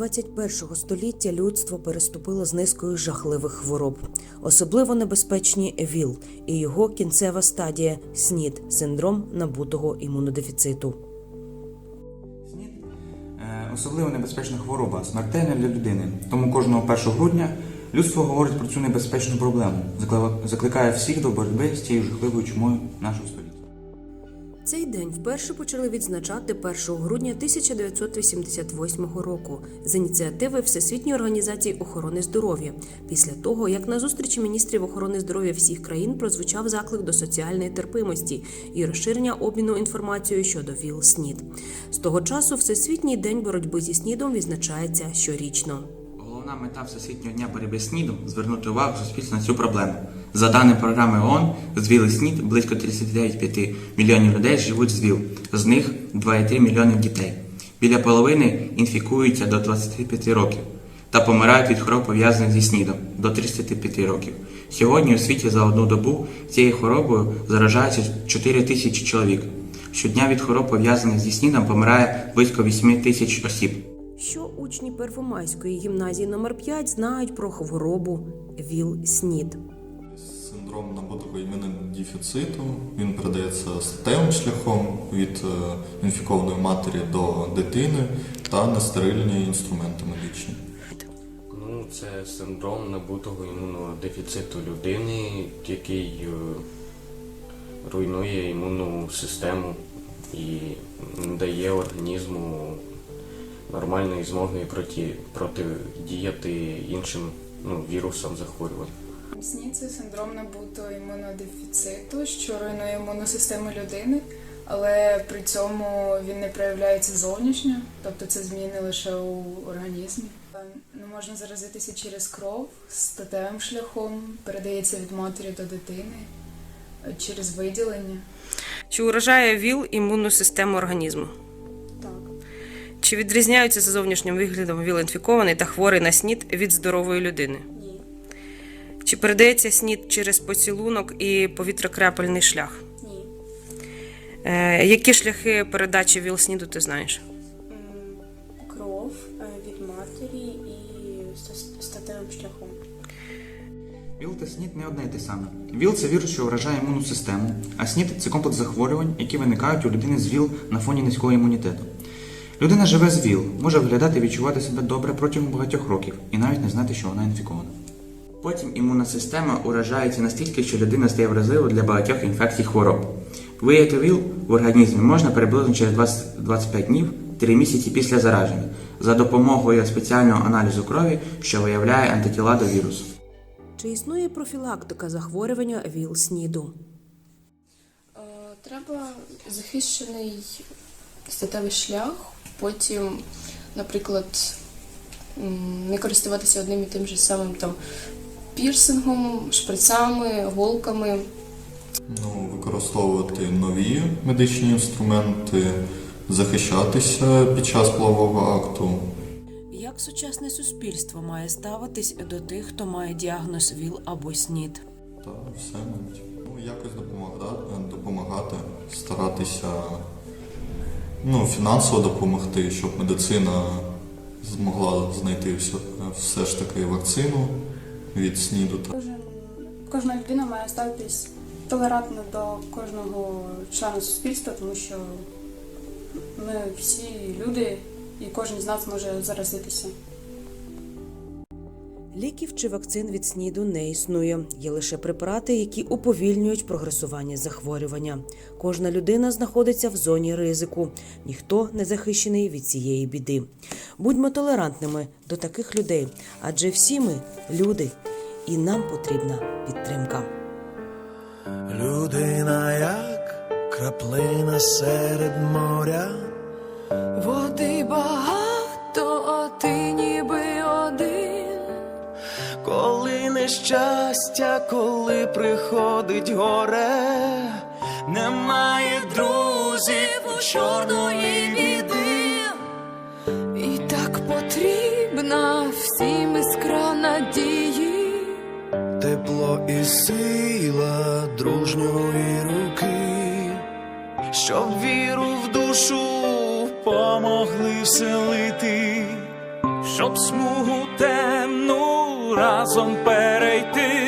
21 століття людство переступило з низкою жахливих хвороб. Особливо небезпечні ВІЛ і його кінцева стадія СНІД синдром набутого імунодефіциту. СНІД е, особливо небезпечна хвороба, смертельна для людини. Тому кожного 1 грудня людство говорить про цю небезпечну проблему, закли- закликає всіх до боротьби з цією жахливою чумою нашого століття. Цей день вперше почали відзначати 1 грудня 1988 року з ініціативи Всесвітньої організації охорони здоров'я після того, як на зустрічі міністрів охорони здоров'я всіх країн прозвучав заклик до соціальної терпимості і розширення обміну інформацією щодо ВІЛ СНІД. З того часу Всесвітній день боротьби зі СНІДом відзначається щорічно. Головна мета Всесвітнього дня боротьби з СНІДом – звернути увагу суспільства на цю проблему. За даними програми ООН, з ВІЛ і СНІД близько 39,5 мільйонів людей живуть з ВІЛ, з них 2,3 мільйонів дітей. Біля половини інфікуються до 25 років та помирають від хвороб пов'язаних зі СНІДом до 35 років. Сьогодні у світі за одну добу цією хворобою заражається 4 тисячі чоловік. Щодня від хвороб пов'язаних зі СНІДом помирає близько 8 тисяч осіб. Що учні Первомайської гімназії номер 5 знають про хворобу ВІЛ СНІД? Синдром набутого імунодефіциту він передається статевим шляхом від е, інфікованої матері до дитини та нестерильні інструменти медичні. Ну, це синдром набутого імунодефіциту людини, який е, руйнує імунну систему і не дає організму нормальної змоги проти, протидіяти іншим ну, вірусам захворювань. СНІД – це синдром набутого імунодефіциту, що руйнує імунну систему людини, але при цьому він не проявляється зовнішньо, тобто це зміни лише у організмі. Ну, можна заразитися через кров, статевим шляхом, передається від матері до дитини, через виділення. Чи уражає ВІЛ імунну систему організму? Чи відрізняються за зовнішнім виглядом ВІЛ-інфікований та хворий на СНІД від здорової людини? Ні. Чи передається СНІД через поцілунок і повітрякрапельний шлях? Ні. Е, які шляхи передачі ВІЛ-СНІДу ти знаєш? кров е, від матері і статевим шляхом. ВІЛ та СНІД не одне й те саме. ВІЛ це вірус, що вражає імунну систему, а СНІД це комплекс захворювань, які виникають у людини з ВІЛ на фоні низького імунітету. Людина живе з ВІЛ, може виглядати і відчувати себе добре протягом багатьох років і навіть не знати, що вона інфікована. Потім імунна система уражається настільки, що людина стає вразливою для багатьох інфекцій хвороб. Виявити ВІЛ в організмі можна приблизно через 20 25 днів 3 місяці після зараження за допомогою спеціального аналізу крові, що виявляє антитіла до вірусу. Чи існує профілактика захворювання ВІЛ-СНІДу? Е, Треба захищений статевий шлях, потім, наприклад, не користуватися одним і тим же самим там пірсингом, шприцами, голками. Ну, використовувати нові медичні інструменти, захищатися під час полового акту. Як сучасне суспільство має ставитись до тих, хто має діагноз ВІЛ або СНІД? Та все навіть. Ну, якось допомагати, допомагати, старатися ну, фінансово допомогти, щоб медицина змогла знайти все, все ж таки вакцину від СНІДу. Та кожна людина має ставитись толерантно до кожного члена суспільства, тому що ми всі люди і кожен з нас може заразитися. Ліків чи вакцин від СНІДу не існує. Є лише препарати, які уповільнюють прогресування захворювання. Кожна людина знаходиться в зоні ризику. Ніхто не захищений від цієї біди. Будьмо толерантними до таких людей, адже всі ми люди, і нам потрібна підтримка. Людина як краплина серед моря. Води багато, Нещастя, коли приходить горе, немає друзів у чорної біди. І так потрібна всім іскра надії. Тепло і сила дружньої руки, щоб віру в душу помогли вселити, щоб смугу темну разом перейти.